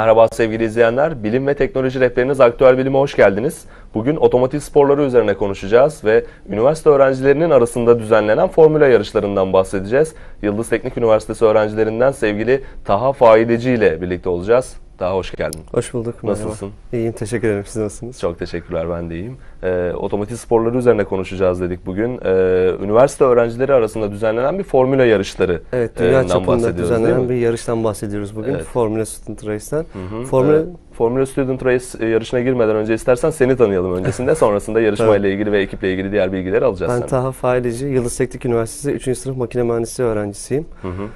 Merhaba sevgili izleyenler. Bilim ve teknoloji rehberiniz Aktüel Bilim'e hoş geldiniz. Bugün otomotiv sporları üzerine konuşacağız ve üniversite öğrencilerinin arasında düzenlenen formüle yarışlarından bahsedeceğiz. Yıldız Teknik Üniversitesi öğrencilerinden sevgili Taha Faideci ile birlikte olacağız. Daha hoş geldin. Hoş bulduk. merhaba. Nasılsın? İyiyim, teşekkür ederim. Siz nasılsınız? Çok teşekkürler ben de iyiyim. Ee, otomotiv sporları üzerine konuşacağız dedik bugün. Ee, üniversite öğrencileri arasında düzenlenen bir formüle yarışları Evet, e, dünya çapında düzenlenen bir yarıştan bahsediyoruz bugün. Evet. Formula Student hı. Formula Ee, Formula Student Race e, yarışına girmeden önce istersen seni tanıyalım öncesinde. Sonrasında yarışmayla ilgili ve ekiple ilgili diğer bilgileri alacağız ben senden. Taha Faileci, Yıldız Teknik Üniversitesi 3. sınıf makine mühendisliği öğrencisiyim. Hı hı.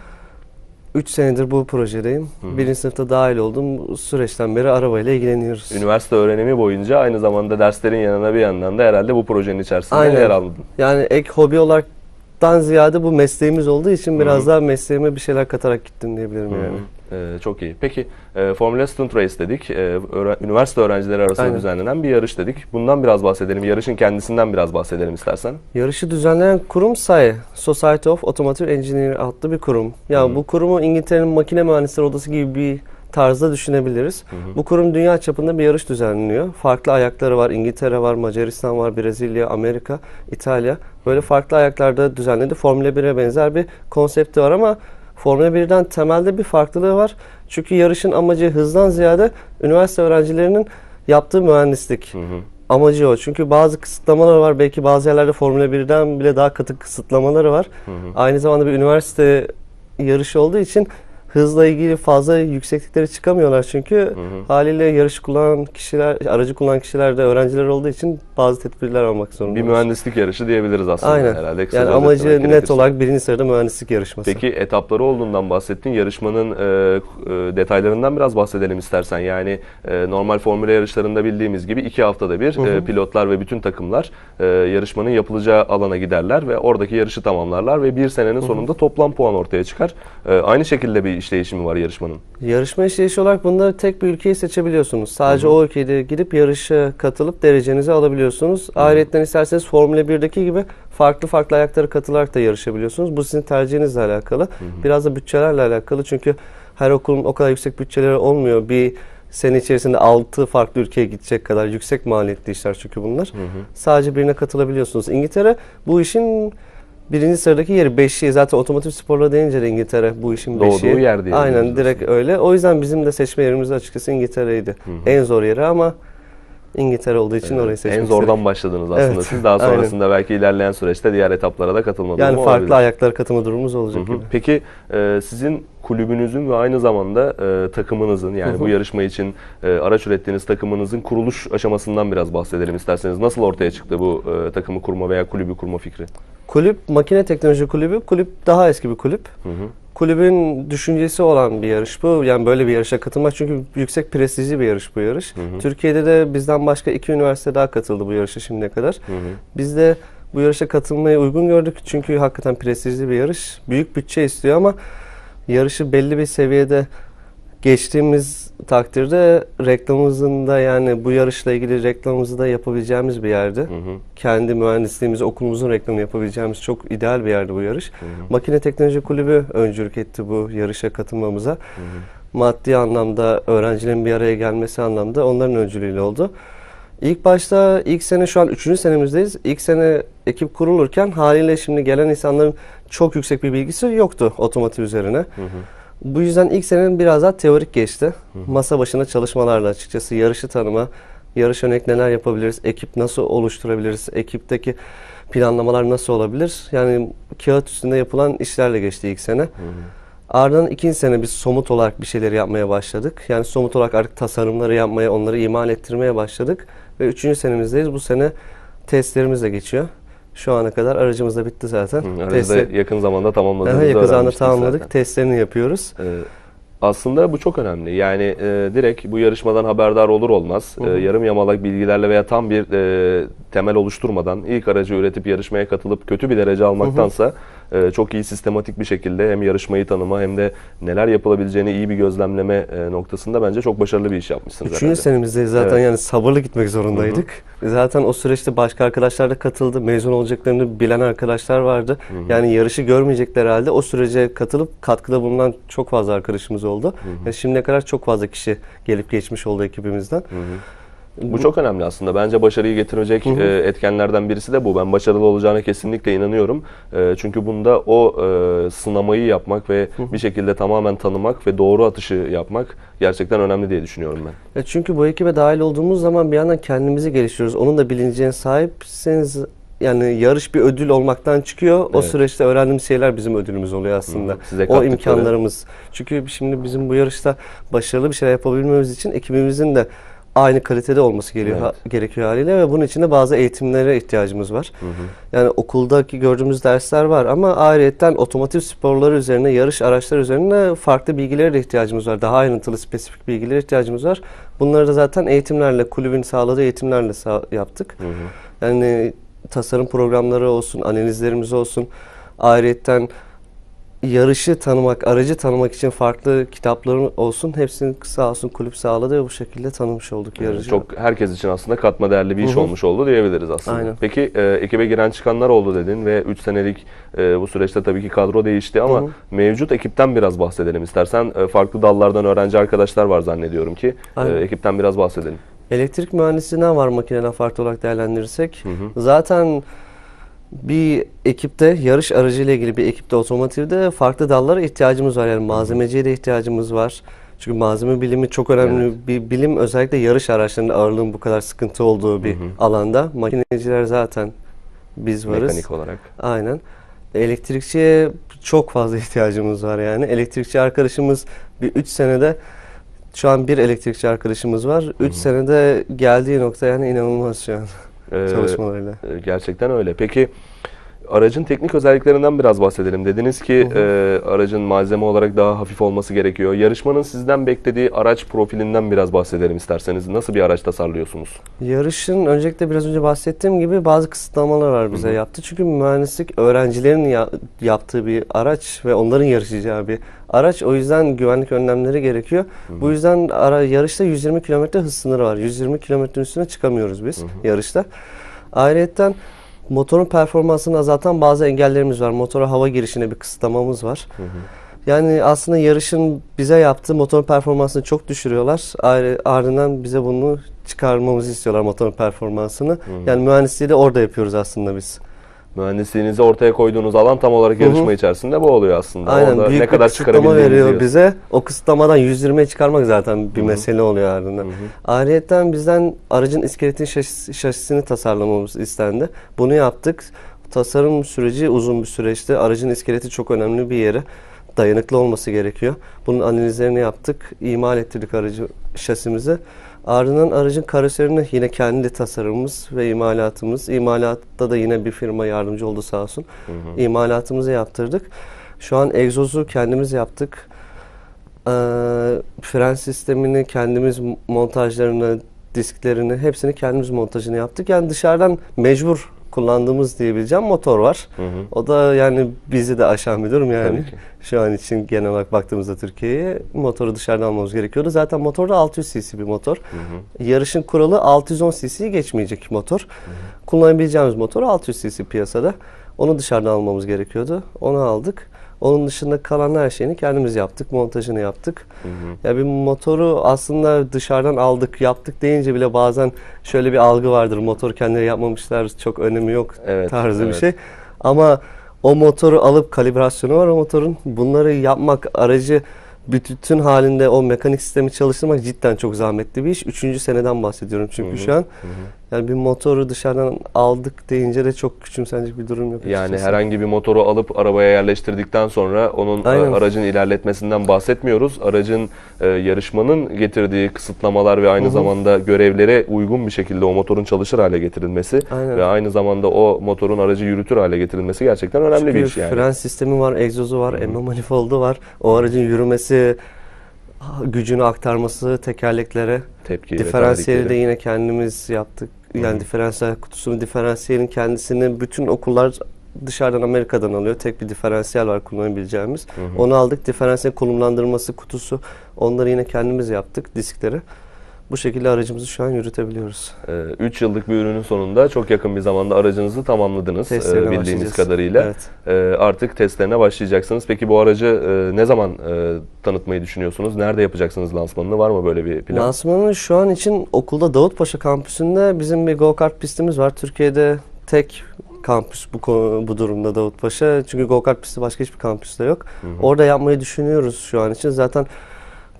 3 senedir bu projedeyim. hı. 1. sınıfta dahil oldum. Süreçten beri arabayla ilgileniyoruz. Üniversite öğrenimi boyunca aynı zamanda derslerin yanına bir yandan da herhalde bu projenin içerisinde Aynen. yer aldın. Yani ek hobi olaraktan ziyade bu mesleğimiz olduğu için biraz daha mesleğime bir şeyler katarak gittim diyebilirim yani. Ee, çok iyi. Peki e, Formula Student Race dedik. Ee, öğre- üniversite öğrencileri arasında Aynen. düzenlenen bir yarış dedik. Bundan biraz bahsedelim. Yarışın kendisinden biraz bahsedelim istersen. Yarışı düzenleyen kurum SAE, Society of Automotive Engineer adlı bir kurum. Yani bu kurumu İngiltere'nin makine mühendisleri odası gibi bir tarzda düşünebiliriz. Bu kurum dünya çapında bir yarış düzenliyor. Farklı ayakları var. İngiltere var, Macaristan var, Brezilya, Amerika, İtalya. Böyle farklı ayaklarda düzenledi. Formula 1'e benzer bir konsepti var ama Formula 1'den temelde bir farklılığı var. Çünkü yarışın amacı hızdan ziyade üniversite öğrencilerinin yaptığı mühendislik amacı o. Çünkü bazı kısıtlamalar var. Belki bazı yerlerde Formula 1'den bile daha katı kısıtlamaları var. Aynı zamanda bir üniversite yarışı olduğu için hızla ilgili fazla yüksekliklere çıkamıyorlar çünkü haliyle yarışı kullanan kişiler, aracı kullanan kişiler de öğrenciler olduğu için bazı tedbirler almak zorunda. Bir mühendislik yarışı diyebiliriz aslında Aynen. herhalde. Kısaca Yani amacı net gerekirse. olarak birinci sırada mühendislik yarışması. Peki etapları olduğundan bahsettin. Yarışmanın e, e, detaylarından biraz bahsedelim istersen. Yani e, normal formüle yarışlarında bildiğimiz gibi iki haftada bir e, pilotlar ve bütün takımlar e, yarışmanın yapılacağı alana giderler ve oradaki yarışı tamamlarlar ve bir senenin sonunda toplam puan ortaya çıkar. E, aynı şekilde bir işleyişimi var yarışmanın. Yarışma işleyişi olarak bunda tek bir ülkeyi seçebiliyorsunuz. Sadece o ülkede gidip yarışa katılıp derecenizi alabiliyorsunuz. Ayrıca isterseniz Formula 1'deki gibi farklı farklı ayaklara katılarak da yarışabiliyorsunuz. Bu sizin tercihinizle alakalı. Biraz da bütçelerle alakalı çünkü her okulun o kadar yüksek bütçeleri olmuyor. Bir sene içerisinde 6 farklı ülkeye gidecek kadar yüksek maliyetli işler çünkü bunlar. Sadece birine katılabiliyorsunuz. İngiltere bu işin birinci sıradaki yeri beşiği. Zaten otomotiv sporları deyince de İngiltere bu işin Doğduğu beşiği. yer diyebiliriz Aynen direkt öyle. O yüzden bizim de seçme yerimiz açıkçası İngiltere'ydi. En zor yeri ama İngiltere olduğu için orayı seçmek en zordan istedik. başladınız aslında Evet, siz. Daha aynen. sonrasında belki ilerleyen süreçte diğer etaplara da katılma Yani durumu farklı olabilir. ayaklara katılma durumumuz olacak Hı hı. gibi. Peki e, sizin kulübünüzün ve aynı zamanda e, takımınızın yani bu yarışma için e, araç ürettiğiniz takımınızın kuruluş aşamasından biraz bahsedelim isterseniz. Nasıl ortaya çıktı bu e, takımı kurma veya kulübü kurma fikri? Kulüp Makine Teknoloji Kulübü. Kulüp daha eski bir kulüp. Kulübün düşüncesi olan bir yarış bu. Yani böyle bir yarışa katılmak çünkü yüksek prestijli bir yarış bu yarış. Türkiye'de de bizden başka iki üniversite daha katıldı bu yarışa şimdiye kadar. Biz de bu yarışa katılmayı uygun gördük çünkü hakikaten prestijli bir yarış. Büyük bütçe istiyor ama yarışı belli bir seviyede geçtiğimiz takdirde reklamımızın da yani bu yarışla ilgili reklamımızı da yapabileceğimiz bir yerde. Kendi mühendisliğimiz, okulumuzun reklamını yapabileceğimiz çok ideal bir yerde bu yarış. Makine Teknoloji Kulübü öncülük etti bu yarışa katılmamıza. Maddi anlamda, öğrencilerin bir araya gelmesi anlamda onların öncülüğüyle oldu. İlk başta ilk sene şu an 3. senemizdeyiz. İlk sene ekip kurulurken haliyle şimdi gelen insanların çok yüksek bir bilgisi yoktu otomotiv üzerine. Bu yüzden ilk senenin biraz daha teorik geçti. Masa başında çalışmalarla açıkçası yarışı tanıma, yarış yönelik neler yapabiliriz, ekip nasıl oluşturabiliriz, ekipteki planlamalar nasıl olabilir? Yani kağıt üstünde yapılan işlerle geçti ilk sene. Ardından ikinci sene biz somut olarak bir şeyleri yapmaya başladık. Yani somut olarak artık tasarımları yapmaya, onları imal ettirmeye başladık. Ve üçüncü senemizdeyiz. Bu sene testlerimiz de geçiyor. Şu ana kadar aracımız da bitti zaten. Aracı da Testler- yakın zamanda tamamladığınızı Aha, yakın zamanda tamamladık. zaten. Testlerini yapıyoruz. Ee, aslında bu çok önemli. Yani e, direkt bu yarışmadan haberdar olur olmaz e, yarım yamalak bilgilerle veya tam bir e, temel oluşturmadan ilk aracı üretip yarışmaya katılıp kötü bir derece almaktansa e, çok iyi sistematik bir şekilde hem yarışmayı tanıma hem de neler yapılabileceğini iyi bir gözlemleme e, noktasında bence çok başarılı bir iş yapmışsınız Üçüncü herhalde. senemizde zaten Evet. yani sabırlı gitmek zorundaydık. Zaten o süreçte başka arkadaşlar da katıldı. Mezun olacaklarını bilen arkadaşlar vardı. Yani yarışı görmeyecekler halde o sürece katılıp katkıda bulunan çok fazla arkadaşımız oldu. Yani şimdiye kadar çok fazla kişi gelip geçmiş oldu ekibimizden. Bu çok önemli aslında. Bence başarıyı getirecek e, etkenlerden birisi de bu. Ben başarılı olacağına kesinlikle inanıyorum. E, çünkü bunda o e, sınamayı yapmak ve bir şekilde tamamen tanımak ve doğru atışı yapmak gerçekten önemli diye düşünüyorum ben. Ya çünkü bu ekibe dahil olduğumuz zaman bir yandan kendimizi geliştiriyoruz. Onun da bilincine sahipseniz yani yarış bir ödül olmaktan çıkıyor. O Evet. süreçte öğrendiğimiz şeyler bizim ödülümüz oluyor aslında. Hı hı. Size o imkanlarımız. Çünkü şimdi bizim bu yarışta başarılı bir şeyler yapabilmemiz için ekibimizin de aynı kalitede olması geliyor, Evet. gerekiyor haliyle ve bunun için de bazı eğitimlere ihtiyacımız var. Yani okuldaki gördüğümüz dersler var ama ayrıyetten otomotiv sporları üzerine, yarış araçları üzerine farklı bilgilere de ihtiyacımız var. Daha ayrıntılı, spesifik bilgilere ihtiyacımız var. Bunları da zaten eğitimlerle, kulübün sağladığı eğitimlerle sağ- yaptık. Yani tasarım programları olsun, analizlerimiz olsun. Ayrıyetten yarışı tanımak, aracı tanımak için farklı kitapların olsun. Hepsini sağ olsun kulüp sağladı ve bu şekilde tanımış olduk yarıcı. Çok herkes için aslında katma değerli bir iş Hı hı. olmuş oldu diyebiliriz aslında. Aynen. Peki e, ekibe giren çıkanlar oldu dedin ve 3 senelik e, bu süreçte tabii ki kadro değişti ama Hı hı. mevcut ekipten biraz bahsedelim istersen. E, farklı dallardan öğrenci arkadaşlar var zannediyorum ki. E, ekipten biraz bahsedelim. Elektrik mühendisliğinden var makineden farklı olarak değerlendirirsek. Zaten bir ekipte yarış aracıyla ilgili bir ekipte otomotivde farklı dallara ihtiyacımız var. Yani malzemeciye de ihtiyacımız var. Çünkü malzeme bilimi çok önemli bir bilim. Özellikle yarış araçlarının ağırlığın bu kadar sıkıntı olduğu bir alanda. Makineciler zaten biz varız. Mekanik olarak. Aynen. Elektrikçiye çok fazla ihtiyacımız var yani. Elektrikçi arkadaşımız bir 3 senede şu an bir elektrikçi arkadaşımız var. 3 senede geldiği nokta yani inanılmaz şu an çalışmalarıyla. E, Gerçekten öyle. Peki aracın teknik özelliklerinden biraz bahsedelim. Dediniz ki e, aracın malzeme olarak daha hafif olması gerekiyor. Yarışmanın sizden beklediği araç profilinden biraz bahsedelim isterseniz. Nasıl bir araç tasarlıyorsunuz? Yarışın öncelikle biraz önce bahsettiğim gibi bazı kısıtlamalar var bize yaptı. Çünkü mühendislik öğrencilerin ya- yaptığı bir araç ve onların yarışacağı bir araç. O yüzden güvenlik önlemleri gerekiyor. Bu yüzden ara, yarışta 120 km hız sınırı var. 120 km üstüne çıkamıyoruz biz yarışta. Ayrıyeten motorun performansını azaltan bazı engellerimiz var. Motora hava girişine bir kısıtlamamız var. Yani aslında yarışın bize yaptığı motor performansını çok düşürüyorlar. Ayrı, ardından bize bunu çıkarmamızı istiyorlar motorun performansını. Yani mühendisliği de orada yapıyoruz aslında biz. Mühendisliğinizi ortaya koyduğunuz alan tam olarak yarışma içerisinde bu oluyor aslında. Aynen Orada büyük ne kadar bir kısıtlama çıkarabildiğinizi veriyor diyorsun. bize. O kısıtlamadan 120'ye çıkarmak zaten bir mesele oluyor ardından. Ayrıyeten bizden aracın iskeletin şasis- şasisini tasarlamamız istendi. Bunu yaptık. Tasarım süreci uzun bir süreçti. Aracın iskeleti çok önemli bir yere. Dayanıklı olması gerekiyor. Bunun analizlerini yaptık. imal ettirdik aracı şasimizi. Ardından aracın karoserini yine kendi tasarımımız ve imalatımız. İmalatta da yine bir firma yardımcı oldu sağ olsun. İmalatımızı yaptırdık. Şu an egzozu kendimiz yaptık. Ee, fren sistemini kendimiz montajlarını, disklerini hepsini kendimiz montajını yaptık. Yani dışarıdan mecbur kullandığımız diyebileceğim motor var. O da yani bizi de aşan bir durum yani. Şu an için genel olarak baktığımızda Türkiye'ye motoru dışarıdan almamız gerekiyordu. Zaten motor da 600 cc bir motor. Yarışın kuralı 610 cc'yi geçmeyecek motor. Kullanabileceğimiz motor 600 cc piyasada. Onu dışarıdan almamız gerekiyordu. Onu aldık. Onun dışında kalan her şeyini kendimiz yaptık. Montajını yaptık. Ya bir motoru aslında dışarıdan aldık, yaptık deyince bile bazen şöyle bir algı vardır. Motor kendileri yapmamışlar, çok önemi yok Evet, tarzı bir evet. şey. Ama o motoru alıp kalibrasyonu var o motorun. Bunları yapmak, aracı bütün halinde o mekanik sistemi çalıştırmak cidden çok zahmetli bir iş. Üçüncü seneden bahsediyorum çünkü şu an. Yani bir motoru dışarıdan aldık deyince de çok küçümsenecek bir durum yok. Yani açıkçası. herhangi bir motoru alıp arabaya yerleştirdikten sonra onun e, Aynen. aracın ilerletmesinden bahsetmiyoruz. Aracın e, yarışmanın getirdiği kısıtlamalar ve aynı zamanda görevlere uygun bir şekilde o motorun çalışır hale getirilmesi Aynen. ve aynı zamanda o motorun aracı yürütür hale getirilmesi gerçekten önemli Çünkü bir iş yani. fren sistemi var, egzozu var, emme manifoldu var. O aracın yürümesi, gücünü aktarması tekerleklere. Tepki Diferansiyeli de yine kendimiz yaptık. Yani diferansiyel kutusunu, diferansiyelin kendisini bütün okullar dışarıdan Amerika'dan alıyor. Tek bir diferansiyel var kullanabileceğimiz. Onu aldık. Diferansiyel konumlandırması, kutusu onları yine kendimiz yaptık diskleri. Bu şekilde aracımızı şu an yürütebiliyoruz. 3 yıllık bir ürünün sonunda çok yakın bir zamanda aracınızı tamamladınız e, bildiğimiz kadarıyla. Evet. E, artık testlerine başlayacaksınız. Peki bu aracı e, ne zaman e, tanıtmayı düşünüyorsunuz? Nerede yapacaksınız lansmanını? Var mı böyle bir plan? Lansmanı şu an için okulda Davutpaşa kampüsünde bizim bir go-kart pistimiz var. Türkiye'de tek kampüs bu konu- bu durumda Davutpaşa. Çünkü go-kart pisti başka hiçbir kampüste yok. Orada yapmayı düşünüyoruz şu an için. Zaten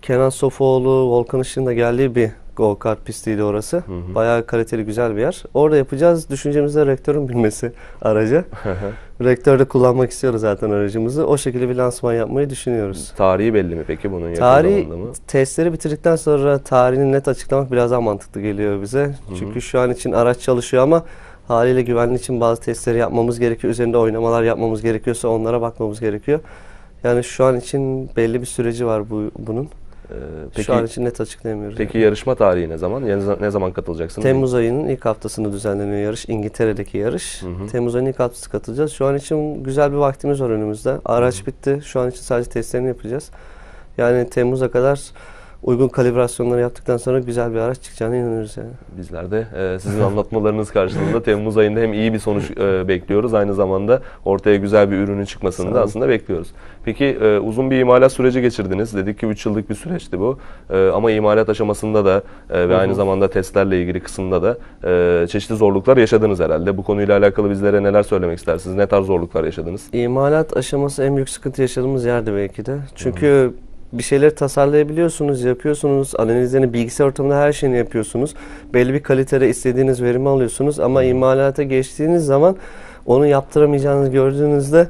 Kenan Sofoğlu, Volkan Işık'ın da geldiği bir go-kart pistiydi orası. Bayağı kaliteli güzel bir yer. Orada yapacağız. Düşüncemizde rektörün bilmesi aracı. Rektörde kullanmak istiyoruz zaten aracımızı. O şekilde bir lansman yapmayı düşünüyoruz. Tarihi belli mi peki bunun yakın Tarih mı? testleri bitirdikten sonra tarihini net açıklamak biraz daha mantıklı geliyor bize. Çünkü şu an için araç çalışıyor ama haliyle güvenliği için bazı testleri yapmamız gerekiyor. Üzerinde oynamalar yapmamız gerekiyorsa onlara bakmamız gerekiyor. Yani şu an için belli bir süreci var bu bunun. E, peki, şu an için net açıklayamıyoruz. peki yarışma tarihi ne zaman? Yani ne zaman katılacaksınız? Temmuz ayının ilk haftasında düzenleniyor yarış. İngiltere'deki yarış. Temmuz ayının ilk haftası katılacağız. Şu an için güzel bir vaktimiz var önümüzde. Araç bitti. Şu an için sadece testlerini yapacağız. Yani Temmuz'a kadar uygun kalibrasyonları yaptıktan sonra güzel bir araç çıkacağına inanıyoruz yani. Bizler de e, sizin anlatmalarınız karşılığında Temmuz ayında hem iyi bir sonuç e, bekliyoruz aynı zamanda ortaya güzel bir ürünün çıkmasını da aslında bekliyoruz. Peki e, uzun bir imalat süreci geçirdiniz. Dedik ki 3 yıllık bir süreçti bu. E, ama imalat aşamasında da e, ve aynı zamanda testlerle ilgili kısımda da e, çeşitli zorluklar yaşadınız herhalde. Bu konuyla alakalı bizlere neler söylemek istersiniz? Ne tarz zorluklar yaşadınız? İmalat aşaması en büyük sıkıntı yaşadığımız yerdi belki de. Çünkü bir şeyleri tasarlayabiliyorsunuz, yapıyorsunuz, analizlerini bilgisayar ortamında her şeyini yapıyorsunuz. Belli bir kalitede istediğiniz verimi alıyorsunuz ama imalata geçtiğiniz zaman onu yaptıramayacağınızı gördüğünüzde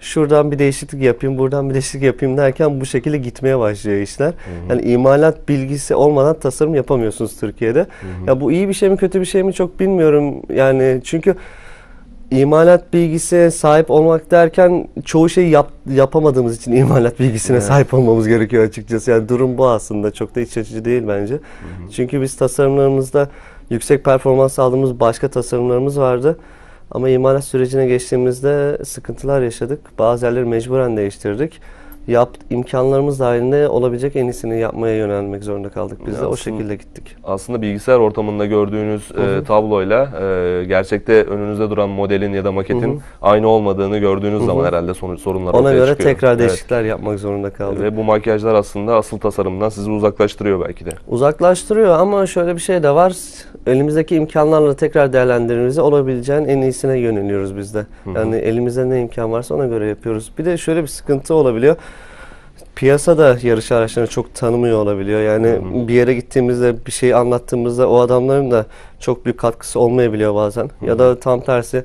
şuradan bir değişiklik yapayım, buradan bir değişiklik yapayım derken bu şekilde gitmeye başlıyor işler. Yani imalat bilgisi olmadan tasarım yapamıyorsunuz Türkiye'de. Ya bu iyi bir şey mi kötü bir şey mi çok bilmiyorum. Yani çünkü İmalat bilgisine sahip olmak derken çoğu şeyi yap, yapamadığımız için imalat bilgisine sahip olmamız gerekiyor açıkçası. Yani durum bu aslında. Çok da iç açıcı değil bence. Çünkü biz tasarımlarımızda yüksek performans aldığımız başka tasarımlarımız vardı. Ama imalat sürecine geçtiğimizde sıkıntılar yaşadık. Bazı yerleri mecburen değiştirdik. Yap, imkanlarımız dahilinde olabilecek en iyisini yapmaya yönelmek zorunda kaldık. Biz de o Aslında- şekilde gittik. Aslında bilgisayar ortamında gördüğünüz e, tabloyla e, gerçekte önünüzde duran modelin ya da maketin aynı olmadığını gördüğünüz zaman herhalde sonuç sorunlar Ona ortaya göre çıkıyor. tekrar Evet. değişiklikler yapmak zorunda kaldık. Ve bu makyajlar aslında asıl tasarımdan sizi uzaklaştırıyor belki de. Uzaklaştırıyor ama şöyle bir şey de var. Elimizdeki imkanlarla tekrar değerlendirmemizi olabileceğin en iyisine yöneliyoruz biz de. Yani elimizde ne imkan varsa ona göre yapıyoruz. Bir de şöyle bir sıkıntı olabiliyor. Piyasada yarış araçlarını çok tanımıyor olabiliyor. Yani bir yere gittiğimizde bir şey anlattığımızda o adamların da çok büyük katkısı olmayabiliyor bazen. Ya da tam tersi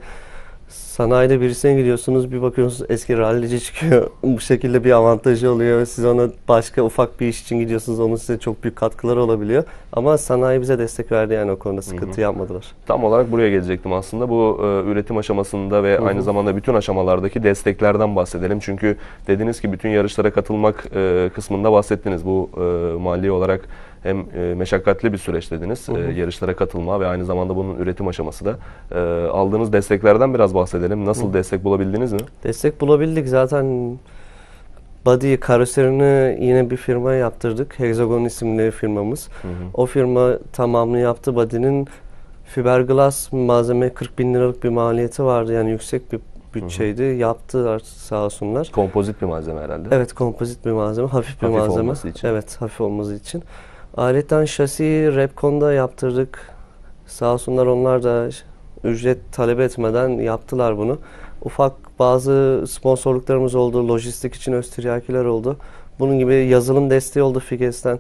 sanayide birisine gidiyorsunuz bir bakıyorsunuz eski rallici çıkıyor. Bu şekilde bir avantajı oluyor. Siz ona başka ufak bir iş için gidiyorsunuz. Onun size çok büyük katkıları olabiliyor. Ama sanayi bize destek verdi yani o konuda sıkıntı yapmadılar. Tam olarak buraya gelecektim aslında. Bu e, üretim aşamasında ve aynı zamanda bütün aşamalardaki desteklerden bahsedelim. Çünkü dediniz ki bütün yarışlara katılmak e, kısmında bahsettiniz. Bu e, mali olarak hem e, meşakkatli bir süreç dediniz. E, yarışlara katılma ve aynı zamanda bunun üretim aşaması da. E, aldığınız desteklerden biraz bahsedelim. Nasıl destek bulabildiniz mi? Destek bulabildik zaten. Body karoserini yine bir firmaya yaptırdık. Hexagon isimli firmamız. O firma tamamını yaptı. Body'nin fiberglass malzeme 40 bin liralık bir maliyeti vardı. Yani yüksek bir bütçeydi. Yaptılar sağ olsunlar. Kompozit bir malzeme herhalde. Evet kompozit bir malzeme, hafif bir Hafif malzeme. olması için. Evet, hafif olması için. Aletten şasiyi Repcon'da yaptırdık. Sağ olsunlar onlar da ücret talep etmeden yaptılar bunu. Ufak bazı sponsorluklarımız oldu. Lojistik için Öztiryakiler oldu. Bunun gibi yazılım desteği oldu Figes'ten.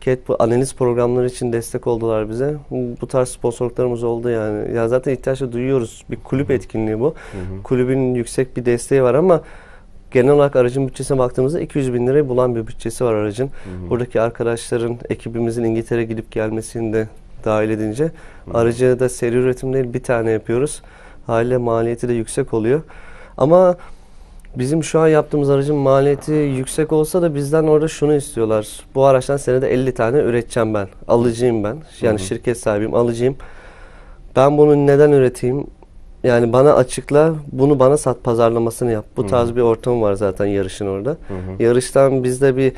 CAT analiz programları için destek oldular bize. Bu tarz sponsorluklarımız oldu yani. Ya zaten ihtiyaçla duyuyoruz. Bir kulüp etkinliği bu. Kulübün yüksek bir desteği var ama genel olarak aracın bütçesine baktığımızda 200 bin lirayı bulan bir bütçesi var aracın. Buradaki arkadaşların, ekibimizin İngiltere gidip gelmesini de dahil edince aracı da seri üretim değil bir tane yapıyoruz. Haliyle maliyeti de yüksek oluyor. Ama bizim şu an yaptığımız aracın maliyeti yüksek olsa da bizden orada şunu istiyorlar. Bu araçtan senede 50 tane üreteceğim ben. Alıcıyım ben. Yani şirket sahibiyim, alıcıyım. Ben bunu neden üreteyim? Yani bana açıkla, bunu bana sat pazarlamasını yap. Bu tarz bir ortam var zaten yarışın orada. Yarıştan bizde bir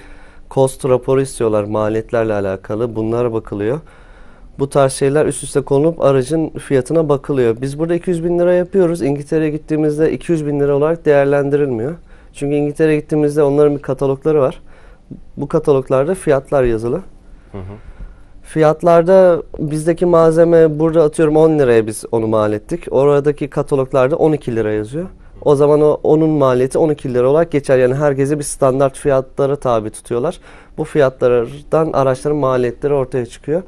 cost raporu istiyorlar maliyetlerle alakalı. Bunlara bakılıyor. Bu tarz şeyler üst üste konulup aracın fiyatına bakılıyor. Biz burada 200 bin lira yapıyoruz. İngiltere'ye gittiğimizde 200 bin lira olarak değerlendirilmiyor. Çünkü İngiltere'ye gittiğimizde onların bir katalogları var. Bu kataloglarda fiyatlar yazılı. Fiyatlarda bizdeki malzeme burada atıyorum 10 liraya biz onu mal ettik. Oradaki kataloglarda 12 lira yazıyor. O zaman o onun maliyeti 12 lira olarak geçer. Yani herkese bir standart fiyatlara tabi tutuyorlar. Bu fiyatlardan araçların maliyetleri ortaya çıkıyor.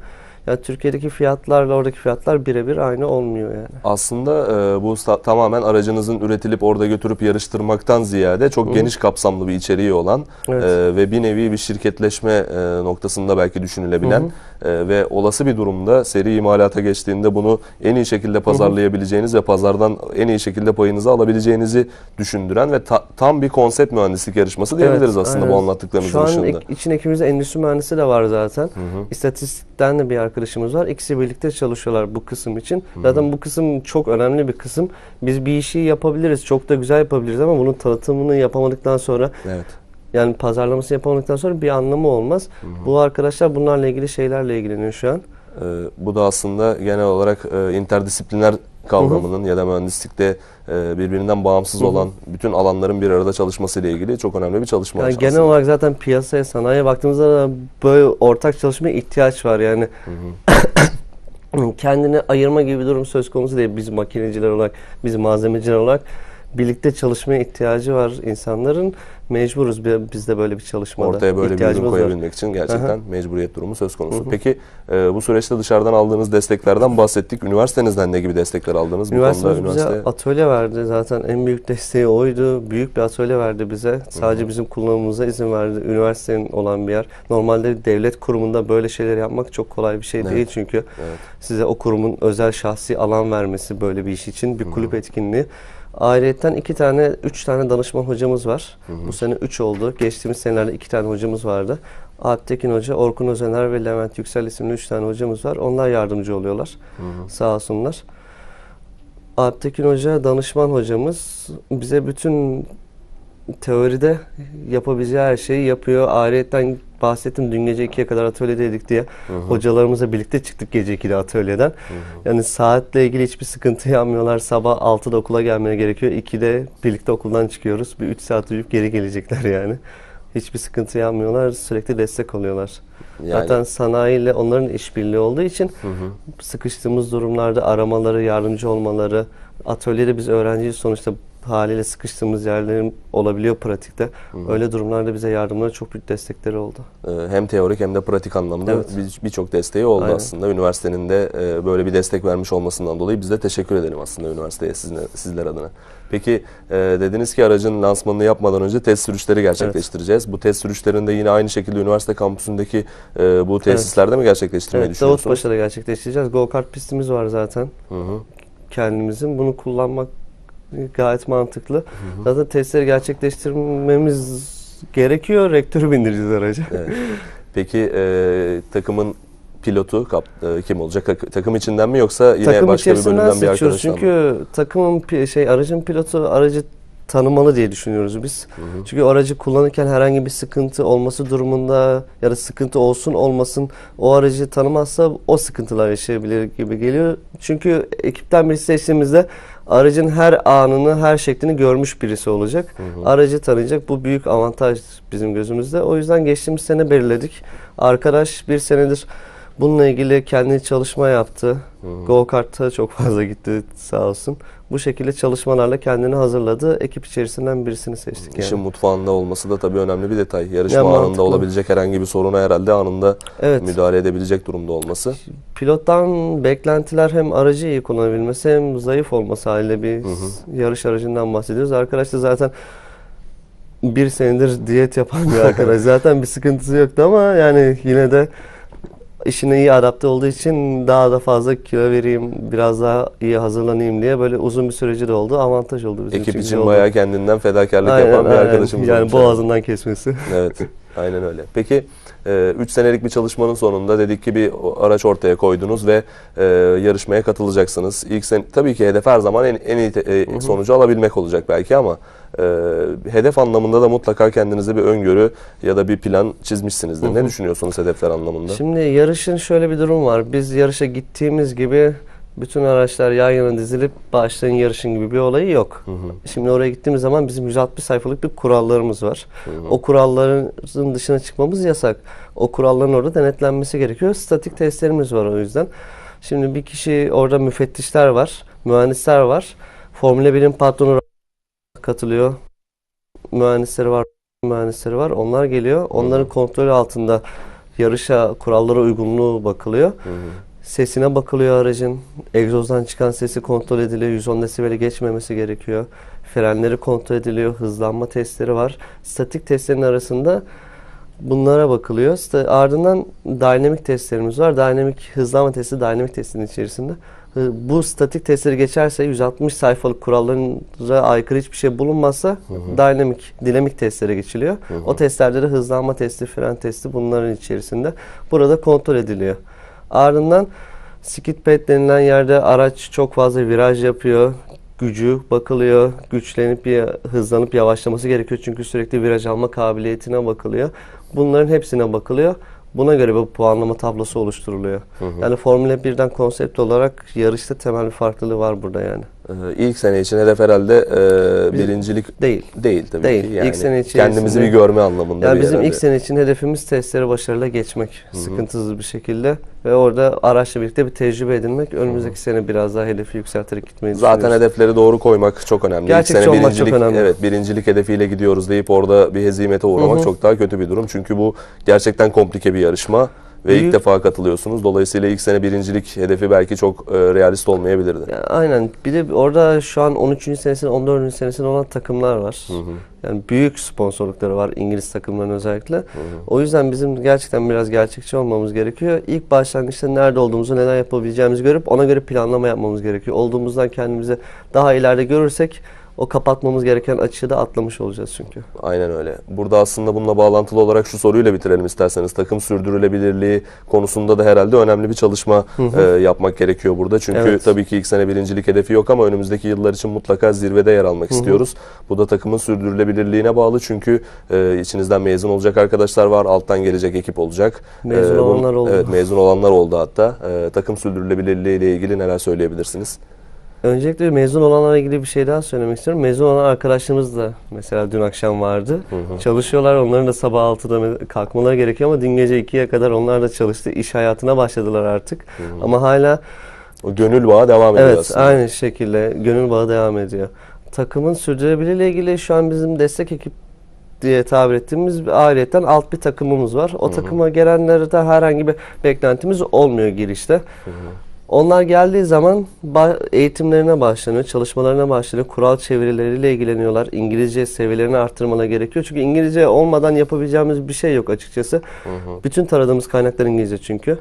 Yani Türkiye'deki fiyatlarla oradaki fiyatlar birebir aynı olmuyor yani. Aslında e, bu tamamen aracınızın üretilip orada götürüp yarıştırmaktan ziyade çok geniş kapsamlı bir içeriği olan Evet. e, ve bir nevi bir şirketleşme e, noktasında belki düşünülebilen e, ve olası bir durumda seri imalata geçtiğinde bunu en iyi şekilde pazarlayabileceğiniz ve pazardan en iyi şekilde payınızı alabileceğinizi düşündüren ve ta- tam bir konsept mühendislik yarışması diyebiliriz aslında aynen. bu anlattıklarımızın Şu an dışında. için ekibimizde endüstri mühendisi de var zaten. İstatistikten de bir arkadaşımız var. İkisi birlikte çalışıyorlar bu kısım için. Zaten bu kısım çok önemli bir kısım. Biz bir işi yapabiliriz, çok da güzel yapabiliriz ama bunun tanıtımını yapamadıktan sonra Evet. yani pazarlamasını yapamadıktan sonra bir anlamı olmaz. Bu arkadaşlar bunlarla ilgili şeylerle ilgileniyor şu an. Ee, bu da aslında genel olarak e, interdisipliner kavramının ya da mühendislikte e, birbirinden bağımsız olan bütün alanların bir arada çalışması ile ilgili çok önemli bir çalışma Yani aslında. genel olarak zaten piyasaya, sanayiye baktığımızda da böyle ortak çalışmaya ihtiyaç var yani. Kendini ayırma gibi bir durum söz konusu değil. Biz makineciler olarak, biz malzemeciler olarak birlikte çalışmaya ihtiyacı var insanların. Mecburuz bi- biz de böyle bir çalışmada. Ortaya böyle bir ürün İhtiyacımız var. koyabilmek için gerçekten mecburiyet durumu söz konusu. Peki e, bu süreçte dışarıdan aldığınız desteklerden bahsettik. Üniversitenizden ne gibi destekler aldınız? Bu Üniversitemiz konuda bize üniversite atölye verdi. Zaten en büyük desteği oydu. Büyük bir atölye verdi bize. Sadece bizim kullanımımıza izin verdi. Üniversitenin olan bir yer. Normalde devlet kurumunda böyle şeyler yapmak çok kolay bir şey Evet. değil çünkü Evet. size o kurumun özel şahsi alan vermesi böyle bir iş için bir kulüp etkinliği. Ayrıyeten iki tane, üç tane danışman hocamız var. Bu sene üç oldu. Geçtiğimiz senelerde iki tane hocamız vardı. Alp Tekin Hoca, Orkun Özener ve Levent Yüksel isimli üç tane hocamız var. Onlar yardımcı oluyorlar. Sağ olsunlar. Alp Tekin Hoca danışman hocamız. Bize bütün teoride yapabileceği her şeyi yapıyor. Ayrıyeten bahsettim dün gece 2'ye kadar atölyedeydik diye. Hocalarımızla birlikte çıktık gece 2'de atölyeden. Yani saatle ilgili hiçbir sıkıntı yapmıyorlar. Sabah 6'da okula gelmeye gerekiyor. 2'de birlikte okuldan çıkıyoruz. Bir 3 saat uyuyup geri gelecekler yani. Hiçbir sıkıntı yapmıyorlar. Sürekli destek oluyorlar. Yani- Zaten sanayiyle onların işbirliği olduğu için sıkıştığımız durumlarda aramaları, yardımcı olmaları, atölyede biz öğrenciyiz sonuçta haliyle sıkıştığımız yerlerin olabiliyor pratikte. Öyle durumlarda bize yardımları çok büyük destekleri oldu. e, hem teorik hem de pratik anlamda Evet. bir- birçok desteği oldu Aynen. aslında. Üniversitenin de e, böyle bir destek vermiş olmasından dolayı biz de teşekkür edelim aslında üniversiteye sizler, sizler adına. Peki e, dediniz ki aracın lansmanını yapmadan önce test sürüşleri gerçekleştireceğiz. Bu test sürüşlerinde yine aynı şekilde üniversite kampüsündeki e, bu tesislerde mi gerçekleştirmeyi Evet, düşünüyorsunuz? Davutpaşa'da gerçekleştireceğiz. Go kart pistimiz var zaten Hı hı. kendimizin. Bunu kullanmak gayet mantıklı. Zaten testleri gerçekleştirmemiz gerekiyor. Rektörü bindireceğiz aracı. Evet. Peki e, takımın pilotu kap, e, kim olacak? Tak- takım içinden mi yoksa yine Takım başka bir bölümden bir arkadaştan mı? Çünkü takımın şey aracın pilotu aracı tanımalı diye düşünüyoruz biz. Çünkü o aracı kullanırken herhangi bir sıkıntı olması durumunda ya da sıkıntı olsun olmasın o aracı tanımazsa o sıkıntılar yaşayabilir gibi geliyor. Çünkü ekipten birisi seçtiğimizde aracın her anını, her şeklini görmüş birisi olacak. Aracı tanıyacak. Bu büyük avantaj bizim gözümüzde. O yüzden geçtiğimiz sene belirledik. Arkadaş bir senedir bununla ilgili kendi çalışma yaptı. Go kart'a çok fazla gitti sağ olsun. Bu şekilde çalışmalarla kendini hazırladı. Ekip içerisinden birisini seçtik yani. İşin mutfağında olması da tabii önemli bir detay. Yarışma Ya, anında mantıklı. olabilecek herhangi bir soruna herhalde anında Evet. müdahale edebilecek durumda olması. Pilottan beklentiler hem aracı iyi kullanabilmesi hem zayıf olması haliyle bir yarış aracından bahsediyoruz. Arkadaş da zaten bir senedir diyet yapan bir arkadaş. zaten bir sıkıntısı yoktu ama yani yine de işine iyi adapte olduğu için daha da fazla kilo vereyim, biraz daha iyi hazırlanayım diye böyle uzun bir süreci de oldu. Avantaj oldu bizim Ekip için. için güzel oldu. bayağı kendinden fedakarlık Aynen, yapan bir aynen. arkadaşımız Yani olmuş. boğazından kesmesi. Evet. Aynen öyle. Peki 3 senelik bir çalışmanın sonunda dedik ki bir araç ortaya koydunuz ve e, yarışmaya katılacaksınız. İlk sen tabii ki hedef her zaman en, en iyi te- e, sonucu alabilmek olacak belki ama e, hedef anlamında da mutlaka kendinize bir öngörü ya da bir plan çizmişsinizdir. Ne düşünüyorsunuz hedefler anlamında? Şimdi yarışın şöyle bir durum var. Biz yarışa gittiğimiz gibi bütün araçlar yan yana dizilip başlayın yarışın gibi bir olayı yok. Şimdi oraya gittiğimiz zaman bizim 160 sayfalık bir kurallarımız var. O kuralların dışına çıkmamız yasak. O kuralların orada denetlenmesi gerekiyor. Statik testlerimiz var o yüzden. Şimdi bir kişi orada müfettişler var, mühendisler var. Formula 1'in patronu katılıyor. Mühendisleri var, mühendisleri var. Onlar geliyor. Onların kontrolü altında yarışa kurallara uygunluğu bakılıyor. Sesine bakılıyor aracın. Egzozdan çıkan sesi kontrol ediliyor. 110 desibeli geçmemesi gerekiyor. Frenleri kontrol ediliyor. Hızlanma testleri var. Statik testlerin arasında bunlara bakılıyor. Ardından dinamik testlerimiz var. Dinamik hızlanma testi dinamik testin içerisinde. Hı, Bu statik testleri geçerse 160 sayfalık kurallara aykırı hiçbir şey bulunmazsa dinamik dinamik testlere geçiliyor. O testlerde de hızlanma testi, fren testi bunların içerisinde. Burada kontrol ediliyor. Ardından skid pad denilen yerde araç çok fazla viraj yapıyor. Gücü bakılıyor. Güçlenip hızlanıp yavaşlaması gerekiyor. Çünkü sürekli viraj alma kabiliyetine bakılıyor. Bunların hepsine bakılıyor. Buna göre bir puanlama tablosu oluşturuluyor. Yani Formula 1'den konsept olarak yarışta temel bir farklılığı var burada yani. Ee, İlk sene için hedef herhalde e, birincilik Değil. değil tabii Değil. ki. İlk Yani sene içerisinde- kendimizi bir görme anlamında Yani bir bizim herhalde. ilk sene için hedefimiz testleri başarıyla geçmek. Sıkıntısız bir şekilde. Ve orada araçla birlikte bir tecrübe edinmek. Önümüzdeki sene biraz daha hedefi yükselterek gitmeyi Zaten hedefleri doğru koymak çok önemli. Gerçekçi İlk sene olmak çok birincilik, önemli. Evet, birincilik hedefiyle gidiyoruz deyip orada bir hezimete uğramak çok daha kötü bir durum. Çünkü bu gerçekten komplike bir yarışma ve ilk Büyük- defa katılıyorsunuz. Dolayısıyla ilk sene birincilik hedefi belki çok e, realist olmayabilirdi. Ya aynen. Bir de orada şu an 13. senesinde, 14. senesinde olan takımlar var. Yani büyük sponsorlukları var İngiliz takımların özellikle. O yüzden bizim gerçekten biraz gerçekçi olmamız gerekiyor. İlk başlangıçta nerede olduğumuzu, neler yapabileceğimizi görüp ona göre planlama yapmamız gerekiyor. Olduğumuzdan kendimizi daha ileride görürsek o kapatmamız gereken açığı da atlamış olacağız çünkü. Aynen öyle. Burada aslında bununla bağlantılı olarak şu soruyla bitirelim isterseniz. Takım sürdürülebilirliği konusunda da herhalde önemli bir çalışma e, yapmak gerekiyor burada. Çünkü Evet. tabii ki ilk sene birincilik hedefi yok ama önümüzdeki yıllar için mutlaka zirvede yer almak istiyoruz. Bu da takımın sürdürülebilirliğine bağlı. Çünkü e, içinizden mezun olacak arkadaşlar var. Alttan gelecek ekip olacak. Mezun E, olanlar oldu. Evet mezun olanlar oldu hatta. E, takım sürdürülebilirliği ile ilgili neler söyleyebilirsiniz? Öncelikle mezun olanlarla ilgili bir şey daha söylemek istiyorum. Mezun olan arkadaşlarımız da mesela dün akşam vardı. Çalışıyorlar. Onların da sabah 6'da kalkmaları gerekiyor ama dün gece 2'ye kadar onlar da çalıştı. İş hayatına başladılar artık. Ama hala O gönül bağı devam ediyor evet aslında. aynı şekilde gönül bağı devam ediyor. Takımın sürdürülebilirliğiyle ilgili şu an bizim destek ekip diye tabir ettiğimiz bir ayrıyetten alt bir takımımız var. O takıma gelenlerde herhangi bir beklentimiz olmuyor girişte. Onlar geldiği zaman eğitimlerine başlanıyor, çalışmalarına başlanıyor, kural çevirileriyle ilgileniyorlar. İngilizce seviyelerini arttırmaları gerekiyor. Çünkü İngilizce olmadan yapabileceğimiz bir şey yok açıkçası. Bütün taradığımız kaynaklar İngilizce çünkü.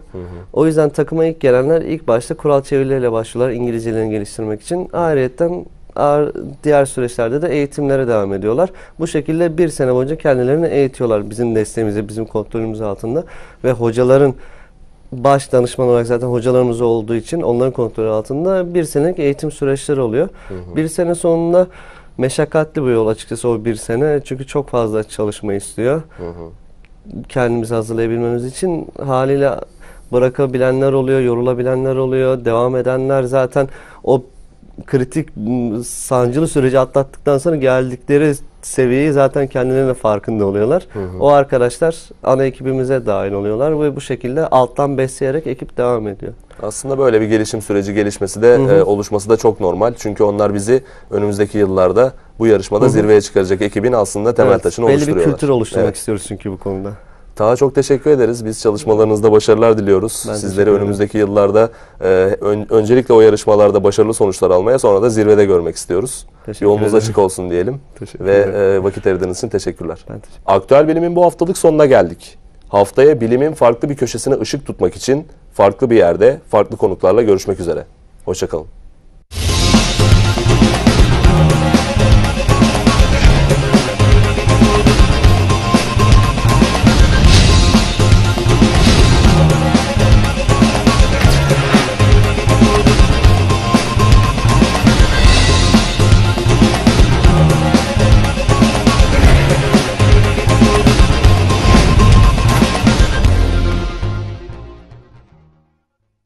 O yüzden takıma ilk gelenler ilk başta kural çevirileriyle başlıyorlar İngilizcelerini geliştirmek için. Ayrıyeten diğer süreçlerde de eğitimlere devam ediyorlar. Bu şekilde bir sene boyunca kendilerini eğitiyorlar bizim desteğimizde, bizim kontrolümüz altında ve hocaların baş danışman olarak zaten hocalarımız olduğu için onların kontrolü altında bir senelik eğitim süreçleri oluyor. Bir sene sonunda meşakkatli bu yol açıkçası o bir sene çünkü çok fazla çalışma istiyor. Kendimizi hazırlayabilmemiz için haliyle bırakabilenler oluyor, yorulabilenler oluyor, devam edenler zaten o kritik sancılı süreci atlattıktan sonra geldikleri seviyeyi zaten kendilerine farkında oluyorlar. O arkadaşlar ana ekibimize dahil oluyorlar ve bu şekilde alttan besleyerek ekip devam ediyor. Aslında böyle bir gelişim süreci gelişmesi de e, oluşması da çok normal. Çünkü onlar bizi önümüzdeki yıllarda bu yarışmada zirveye çıkaracak ekibin aslında temel Evet, taşını belli oluşturuyorlar. bir kültür oluşturmak Evet. istiyoruz çünkü bu konuda. Taha çok teşekkür ederiz. Biz çalışmalarınızda başarılar diliyoruz. Ben Sizleri önümüzdeki yıllarda e, ön- öncelikle o yarışmalarda başarılı sonuçlar almaya sonra da zirvede görmek istiyoruz. Teşekkür Yolunuz ederim. açık olsun diyelim. Ve e, vakit ayırdığınız için teşekkürler. Ben teşekkür Aktüel Bilim'in bu haftalık sonuna geldik. Haftaya bilimin farklı bir köşesine ışık tutmak için farklı bir yerde, farklı konuklarla görüşmek üzere. Hoşçakalın.